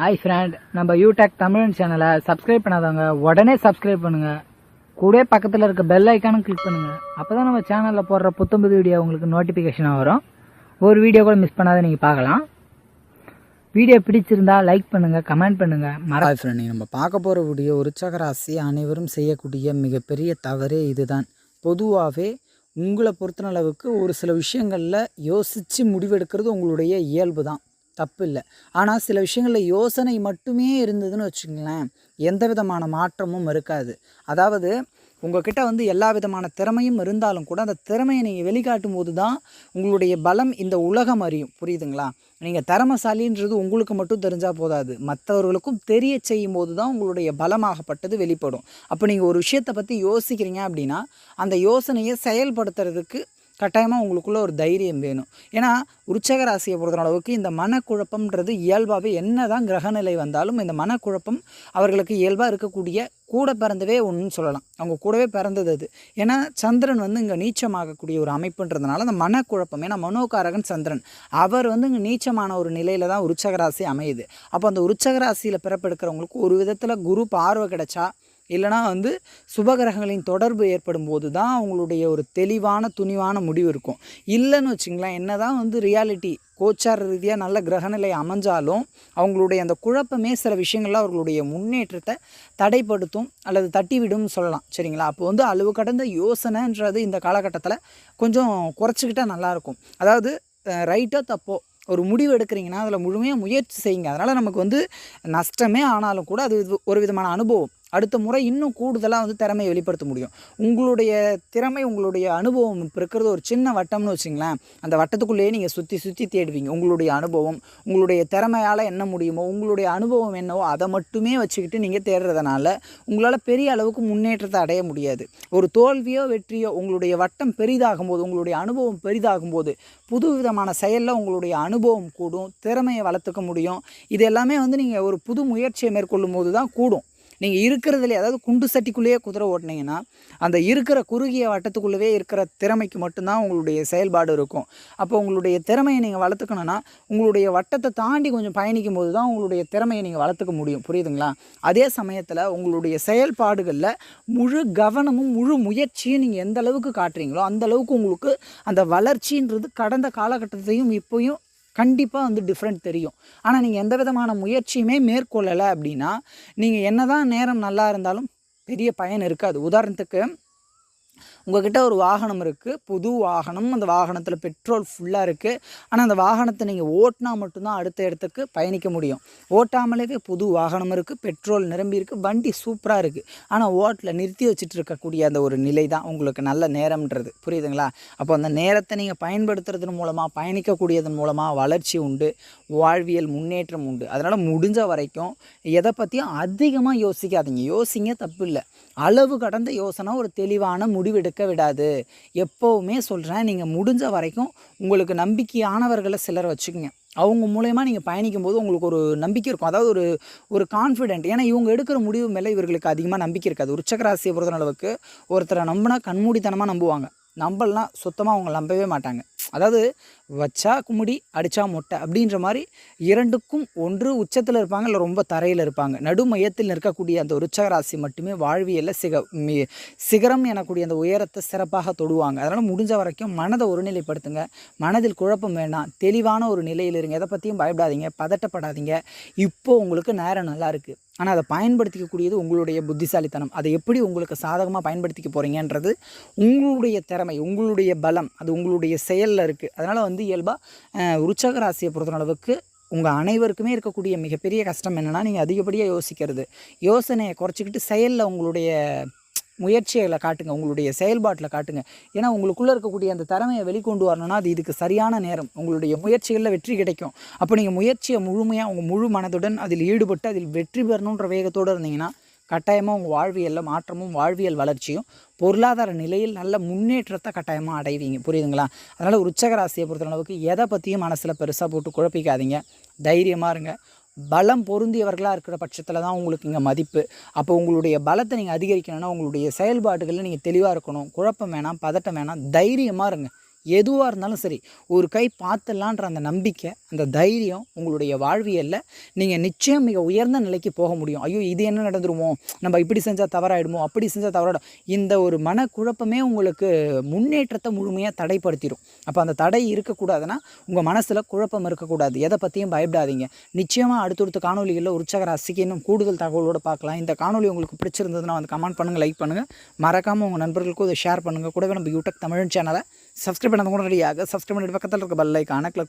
Hi friend நம்ம யூடெக் தமிழன் சேனலை சப்ஸ்கிரைப் பண்ணாதவங்க உடனே சப்ஸ்கிரைப் பண்ணுங்க. கூட பக்கத்தில் இருக்க பெல் ஐக்கானும் கிளிக் பண்ணுங்க. அப்பதான் நம்ம சேனலில் போடுற புத்தம்புது வீடியோ உங்களுக்கு நோட்டிஃபிகேஷனாக வரும். ஒரு வீடியோ கூட மிஸ் பண்ணாத நீங்கள் பார்க்கலாம். வீடியோ பிடிச்சிருந்தா லைக் பண்ணுங்க கமெண்ட் பண்ணுங்க. மற ஃப்ரெண்ட் நம்ம பார்க்க போகிற வீடியோ உற்சகராசி அனைவரும் செய்யக்கூடிய மிகப்பெரிய தவறே இதுதான். பொதுவாகவே உங்களை பொறுத்தளவுக்கு ஒரு சில விஷயங்களில் யோசித்து முடிவெடுக்கிறது உங்களுடைய இயல்பு தான் தப்பு இல்லை ஆனால் சில விஷயங்களில் யோசனை மட்டுமே இருந்ததுன்னு வச்சுங்களேன் எந்த விதமான மாற்றமும் இருக்காது. அதாவது உங்கள்கிட்ட வந்து எல்லா விதமான திறமையும் இருந்தாலும் கூட அந்த திறமையை நீங்கள் வெளிக்காட்டும் போது தான் உங்களுடைய பலம் இந்த உலகம் அறியும். புரியுதுங்களா? நீங்கள் திறமசாலின்றது உங்களுக்கு மட்டும் தெரிஞ்சால் போதாது. மற்றவர்களுக்கும் தெரிய செய்யும் போது தான் உங்களுடைய பலமாகப்பட்டது வெளிப்படும். அப்போ நீங்கள் ஒரு விஷயத்தை பற்றி யோசிக்கிறீங்க அப்படின்னா அந்த யோசனையை செயல்படுத்துறதுக்கு கட்டாயமாக உங்களுக்குள்ளே ஒரு தைரியம் வேணும். ஏன்னா உற்சக ராசியை பொறுத்த அளவுக்கு இந்த மனக்குழப்பம்ன்றது இயல்பாகவே என்ன தான் கிரகநிலை வந்தாலும் இந்த மனக்குழப்பம் அவர்களுக்கு இயல்பாக இருக்கக்கூடிய கூட பிறந்தவே ஒன்றுன்னு சொல்லலாம். அவங்க கூடவே பிறந்தது அது. ஏன்னா சந்திரன் வந்து இங்கே நீச்சமாகக்கூடிய ஒரு அமைப்புன்றதுனால அந்த மனக்குழப்பம் ஏன்னா மனோகாரகன் சந்திரன். அவர் வந்து இங்கே நீச்சமான ஒரு நிலையில் தான் உற்சக ராசி அமையுது. அப்போ அந்த உற்சக ராசியில் பிறப்பெடுக்கிறவங்களுக்கு ஒரு விதத்தில் குரு பார்வை கிடைச்சா இல்லைனா வந்து சுபகிரகங்களின் தொடர்பு ஏற்படும் போது தான் அவங்களுடைய ஒரு தெளிவான துணிவான முடிவு இருக்கும். இல்லைன்னு வச்சிங்களேன் என்ன தான் வந்து ரியாலிட்டி கோச்சார ரீதியாக நல்ல கிரகநிலை அமைஞ்சாலும் அவங்களுடைய அந்த குழப்பமே சில விஷயங்கள்லாம் அவர்களுடைய முன்னேற்றத்தை தடைப்படுத்தும் அல்லது தட்டிவிடும்னு சொல்லலாம். சரிங்களா? அப்போ வந்து அளவு கடந்த யோசனைன்றது இந்த காலகட்டத்தில் கொஞ்சம் குறைச்சிக்கிட்டா நல்லாயிருக்கும். அதாவது ரைட்டோ தப்போ ஒரு முடிவு எடுக்கிறீங்கன்னா அதில் முழுமையாக முயற்சி செய்யுங்க. அதனால் நமக்கு வந்து நஷ்டமே ஆனாலும் கூட அது ஒரு விதமான அனுபவம். அடுத்த முறை இன்னும் கூடுதலாக வந்து திறமையை வெளிப்படுத்த முடியும். உங்களுடைய திறமை உங்களுடைய அனுபவம் இப்போ இருக்கிறது ஒரு சின்ன வட்டம்னு வச்சுங்களேன். அந்த வட்டத்துக்குள்ளேயே நீங்கள் சுற்றி சுற்றி தேடுவீங்க. உங்களுடைய அனுபவம் உங்களுடைய திறமையால் என்ன முடியுமோ உங்களுடைய அனுபவம் என்னவோ அதை மட்டுமே வச்சுக்கிட்டு நீங்கள் தேடுறதுனால உங்களால் பெரிய அளவுக்கு முன்னேற்றத்தை அடைய முடியாது. ஒரு தோல்வியோ வெற்றியோ உங்களுடைய வட்டம் பெரிதாகும் போது உங்களுடைய அனுபவம் பெரிதாகும் போது புது விதமான செயலில் உங்களுடைய அனுபவம் கூடும் திறமையை வளர்த்துக்க முடியும். இது எல்லாமே வந்து நீங்கள் ஒரு புது முயற்சியை மேற்கொள்ளும் போது தான் கூடும். நீங்கள் இருக்கிறதுலே அதாவது குண்டு சட்டிக்குள்ளேயே குதிரை ஓட்டினீங்கன்னா அந்த இருக்கிற குறுகிய வட்டத்துக்குள்ளவே இருக்கிற திறமைக்கு மட்டும்தான் உங்களுடைய செயல்பாடு இருக்கும். அப்போ உங்களுடைய திறமையை நீங்கள் வளர்த்துக்கணுன்னா உங்களுடைய வட்டத்தை தாண்டி கொஞ்சம் பயணிக்கும் போது தான் உங்களுடைய திறமையை நீங்கள் வளர்த்துக்க முடியும். புரியுதுங்களா? அதே சமயத்தில் உங்களுடைய செயல்பாடுகளில் முழு கவனமும் முழு முயற்சியும் நீங்கள் எந்த அளவுக்கு காட்டுறீங்களோ அந்த அளவுக்கு உங்களுக்கு அந்த வளர்ச்சின்றது கடந்த காலகட்டத்தையும் இப்போயும் கண்டிப்பாக வந்து டிஃப்ரெண்ட் தெரியும். ஆனால் நீங்கள் எந்த விதமான முயற்சியுமே மேற்கொள்ளலை அப்படின்னா நீங்கள் என்ன தான் நேரம் நல்லா இருந்தாலும் பெரிய பயன் இருக்காது. உதாரணத்துக்கு உங்ககிட்ட ஒரு வாகனம் இருக்குது புது வாகனம் அந்த வாகனத்தில் பெட்ரோல் ஃபுல்லாக இருக்குது ஆனால் அந்த வாகனத்தை நீங்கள் ஓட்டினா மட்டும்தான் அடுத்த இடத்துக்கு பயணிக்க முடியும். ஓட்டாமலே புது வாகனம் இருக்குது பெட்ரோல் நிரம்பி இருக்குது வண்டி சூப்பராக இருக்குது ஆனால் ஓட்டில் நிறுத்தி வச்சுட்டு இருக்கக்கூடிய அந்த ஒரு நிலை தான் உங்களுக்கு நல்ல நேரம்ன்றது. புரியுதுங்களா? அப்போ அந்த நேரத்தை நீங்கள் பயன்படுத்துறதன் மூலமாக பயணிக்கக்கூடியதன் மூலமாக வளர்ச்சி உண்டு வாழ்வியல் முன்னேற்றம் உண்டு. அதனால் முடிஞ்ச வரைக்கும் எதை பற்றியும் அதிகமாக யோசிக்காதீங்க. யோசிங்க தப்பு இல்லை அளவு கடந்த யோசனை ஒரு தெளிவான முடிவு முடிவெடுக்க விடாது. எப்போவுமே சொல்கிறேன் நீங்கள் முடிஞ்ச வரைக்கும் உங்களுக்கு நம்பிக்கையானவர்களை சிலர் வச்சுக்கோங்க. அவங்க மூலயமா நீங்கள் பயணிக்கும் போது உங்களுக்கு ஒரு நம்பிக்கை இருக்கும். அதாவது ஒரு ஒரு கான்ஃபிடென்ட் ஏன்னா இவங்க எடுக்கிற முடிவு மேலே இவர்களுக்கு அதிகமாக நம்பிக்கை இருக்காது. உச்சக்கராசியை பொறுத்த அளவுக்கு ஒருத்தரை நம்பினா கண்மூடித்தனமாக நம்புவாங்க. நம்பலாம் சுத்தமாக அவங்க நம்பவே மாட்டாங்க. அதாவது வச்சா குமுடி அடித்தா மொட்டை அப்படின்ற மாதிரி இரண்டுக்கும் ஒன்று உச்சத்தில் இருப்பாங்க இல்லை ரொம்ப தரையில் இருப்பாங்க. நடு மையத்தில் நிற்கக்கூடிய அந்த உச்சகராசி மட்டுமே வாழ்வியலில் சிக மி சிகரம் எனக்கூடிய அந்த உயரத்தை சிறப்பாக தொடுவாங்க. அதனால் முடிஞ்ச வரைக்கும் மனதை ஒருநிலைப்படுத்துங்க. மனதில் குழப்பம் வேண்டாம் தெளிவான ஒரு நிலையில் இருங்க. எதை பற்றியும் பயப்படாதீங்க. பதட்டப்படாதீங்க. இப்போது உங்களுக்கு நேரம் நல்லா இருக்குது ஆனால் அதை பயன்படுத்திக்கக்கூடியது உங்களுடைய புத்திசாலித்தனம். அதை எப்படி உங்களுக்கு சாதகமாக பயன்படுத்திக்க போகிறீங்கன்றது உங்களுடைய திறமை உங்களுடைய பலம் அது உங்களுடைய செயலில் இருக்குது அதனால் வந்து இயல்பாக உற்சக ராசியை பொறுத்த அளவுக்கு உங்கள் அனைவருக்குமே இருக்கக்கூடிய மிகப்பெரிய கஷ்டம் என்னென்னா நீங்கள் அதிகப்படியாக யோசிக்கிறது. யோசனையை குறைச்சிக்கிட்டு செயலில் உங்களுடைய முயற்சிகளை காட்டுங்க உங்களுடைய செயல்பாட்டில் காட்டுங்க. ஏன்னா உங்களுக்குள்ளே இருக்கக்கூடிய அந்த திறமையை வெளிக்கொண்டு வரணும்னா அது இதுக்கு சரியான நேரம். உங்களுடைய முயற்சிகளில் வெற்றி கிடைக்கும். அப்போ நீங்கள் முயற்சியை முழுமையாக உங்கள் முழு மனதுடன் அதில் ஈடுபட்டு அதில் வெற்றி பெறணுன்ற வேகத்தோடு இருந்தீங்கன்னா கட்டாயமாக உங்கள் வாழ்வியலில் மாற்றமும் வாழ்வியல் வளர்ச்சியும் பொருளாதார நிலையில் நல்ல முன்னேற்றத்தை கட்டாயமாக அடைவீங்க. புரியுதுங்களா? அதனால் உச்சகராசியை பொறுத்தளவுக்கு எதை பற்றியும் மனசில் பெருசாக போட்டு குழப்பிக்காதீங்க. தைரியமாக இருங்க. பலம் பொருந்தியவர்களாக இருக்கிற பட்சத்தில் தான் உங்களுக்கு இங்கே மதிப்பு. அப்போ உங்களுடைய பலத்தை நீங்கள் அதிகரிக்கணும்னா உங்களுடைய செயல்பாடுகளில் நீங்கள் தெளிவாக இருக்கணும். குழப்பம் வேணாம் பதட்டம் வேணாம் தைரியமாக இருங்க. எதுவாக இருந்தாலும் சரி ஒரு கை பார்த்துடலான்ற அந்த நம்பிக்கை அந்த தைரியம் உங்களுடைய வாழ்வியலில் நீங்கள் நிச்சயம் மிக உயர்ந்த நிலைக்கு போக முடியும். ஐயோ இது என்ன நடந்துருமோ? நம்ம இப்படி செஞ்சால் தவறாயிடுமோ? அப்படி செஞ்சால் தவறாயிடும். இந்த ஒரு மனக்குழப்பமே உங்களுக்கு முன்னேற்றத்தை முழுமையாக தடைப்படுத்திடும் அப்போ அந்த தடை இருக்கக்கூடாதுன்னா உங்கள் மனசில் குழப்பம் இருக்கக்கூடாது. எதை பற்றியும் பயப்படாதீங்க. நிச்சயமாக அடுத்தடுத்த காணொலிகளில் உற்சாக ராசிக்கு இன்னும் கூடுதல் தகவலோடு பார்க்கலாம். இந்த காணொலி உங்களுக்கு பிடிச்சிருந்ததுன்னா வந்து கமெண்ட் பண்ணுங்கள் லைக் பண்ணுங்கள் மறக்காமல் உங்கள் நண்பர்களுக்கும் இதை ஷேர் பண்ணுங்கள் கூடவே நம்ம யூடியூப் தமிழ் சேனலை சப்ஸ்கிரைப் பண்ணது உடனடியாக சப்ஸ்கிரைப் பண்ணிட்டு பக்கத்தில் இருக்க பெல் ஐக்கானை கிளிக் பண்ணுங்கள்